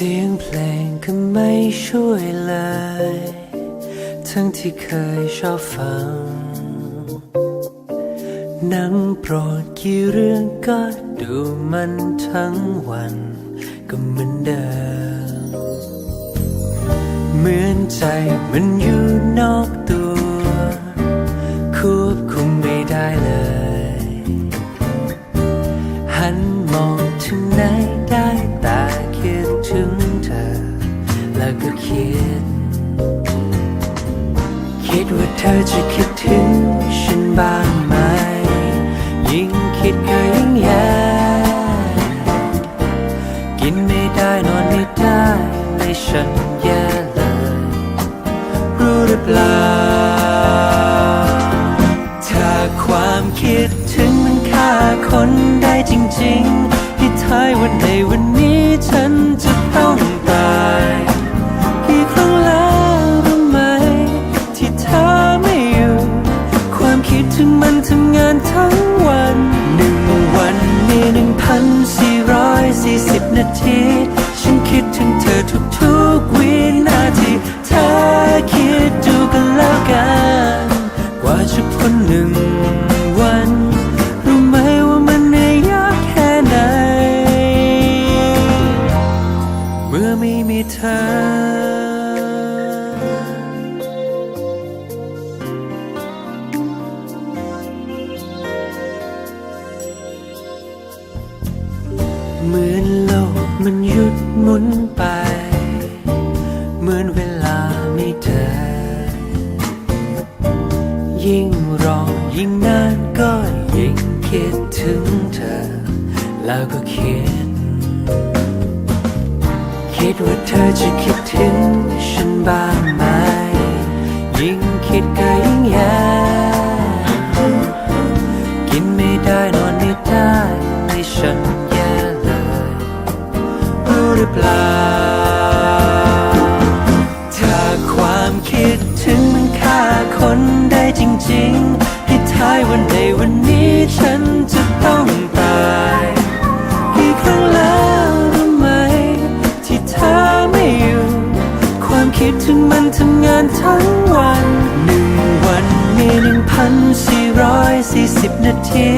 สียงเพลงก็ไม่ช่วยเลย ทั้งที่เคยชอบฟัง หนังโปรดกี่เรื่องก็ดูมันทั้งวัน ก็เหมือนเดิม เหมือนใจมันอยู่นอกตัว ควบคุมไม่ได้เลย หันมองถึงไหน แล้วก็คิด คิดว่าเธอจะคิดถึงฉันบ้างไหม ยิ่งคิดก็ยิ่งแย่กินไม่ได้นอนไม่ได้ในฉันแย่เลย รู้หรือเปล่า ถึงมันทำงานทั้งวันหนึ่งวันมีหนึ่งพันสี่ร้อยสี่สิบนาที ฉันคิดถึงเธอทุกๆวินาทีเธอคิดดูกันแล้วกัน กว่าจะพ้นหนึ่งวันรู้ไหมว่ามันเหนื่อยยากแค่ไหน เมื่อไม่มีเธอ เหมือนโลกมันหยุดหมุนไป เหมือนเวลาไม่เดินยิ่งรอยิ่งนานก็ยิ่งคิดถึงเธอ แล้วก็คิด คิดว่าเธอจะคิดถึงฉันบ้างไหม ยิ่งคิดก็ยิ่งแย่กิ รือเปล่า ถ้าความคิดถึงมันฆ่าคนได้จริงๆ ให้ท้ายวันในวันนี้ฉันจะต้องตายกี่ครั้งแล้วรู้ไหม ที่เธอไม่อยู่ ความคิดถึงมันทำงานทั้งวันหนึ่งวันมีหนึ่งพันสี่ร้อยสี่สิบนาที